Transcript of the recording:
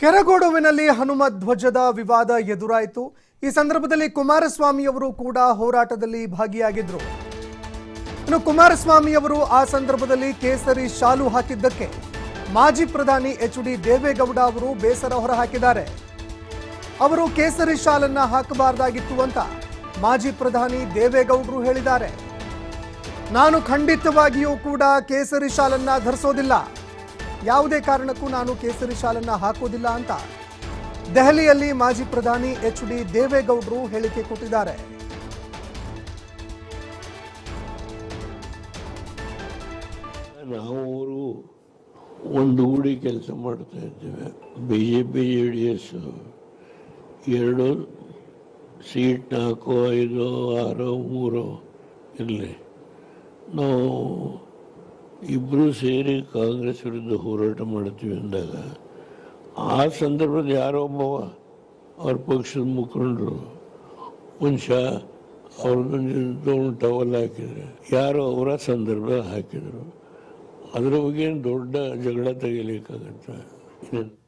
ಕೆರಗೋಡುವಿನಲ್ಲಿ ಹನುಮ ಧ್ವಜದ ವಿವಾದ ಎದುರಾಯಿತು. ಈ ಸಂದರ್ಭದಲ್ಲಿ ಕುಮಾರಸ್ವಾಮಿಯವರು ಕೂಡ ಹೋರಾಟದಲ್ಲಿ ಭಾಗಿಯಾಗಿದ್ದರು ಇನ್ನು ಕುಮಾರಸ್ವಾಮಿಯವರು ಆ ಸಂದರ್ಭದಲ್ಲಿ ಕೇಸರಿ ಶಾಲು ಹಾಕಿದ್ದಕ್ಕೆ ಮಾಜಿ ಪ್ರಧಾನಿ ಎಚ್ ಡಿ ದೇವೇಗೌಡ ಅವರು ಬೇಸರ ಹೊರಹಾಕಿದ್ದಾರೆ. ಅವರು ಕೇಸರಿ ಶಾಲನ್ನ ಹಾಕಬಾರ್ದಾಗಿತ್ತು ಅಂತ ಮಾಜಿ ಪ್ರಧಾನಿ ದೇವೇಗೌಡರು ಹೇಳಿದ್ದಾರೆ. ನಾನು ಖಂಡಿತವಾಗಿಯೂ ಕೂಡ ಕೇಸರಿ ಶಾಲನ್ನ ಧರಿಸೋದಿಲ್ಲ. ಯಾವುದೇ ಕಾರಣಕ್ಕೂ ನಾನು ಕೇಸರಿ ಶಾಲನ್ನ ಹಾಕೋದಿಲ್ಲ ಅಂತ. ದೆಹಲಿಯಲ್ಲಿ ಮಾಜಿ ಪ್ರಧಾನಿ ಎಚ್ ಡಿ ದೇವೇಗೌಡರು ಹೇಳಿಕೆ ಕೊಟ್ಟಿದ್ದಾರೆ. ನಾವು ಒಂದು ಒಂದೂಡಿ ಕೆಲಸ ಮಾಡ್ತಾ ಇದ್ದೇವೆ. B J P J D S ಎರಡು ಸೀಟ್ ನಾಲ್ಕು, ಐದು, ಆರು, ಮೂರು ಇರಲಿ. ನಾವು ಇಬ್ಬರು ಸೇರಿ ಕಾಂಗ್ರೆಸ್ ವಿರುದ್ಧ ಹೋರಾಟ ಮಾಡ್ತೀವಿ ಅಂದಾಗ, ಆ ಸಂದರ್ಭದಲ್ಲಿ ಯಾರೋ ಒಬ್ಬವ ಅವ್ರ ಪಕ್ಷದ ಮುಖಂಡರು ಮನುಷ್ಯ ಅವ್ರನ್ನ ತೊಗೊಂಡು ಟವಲ್ ಹಾಕಿದರೆ, ಯಾರೋ ಅವರ ಸಂದರ್ಭ ಹಾಕಿದರು. ಅದ್ರ ಬಗ್ಗೆ ದೊಡ್ಡ ಜಗಳ ತೆಗಿಲಿಕ್ಕಾಗತ್ತೆ?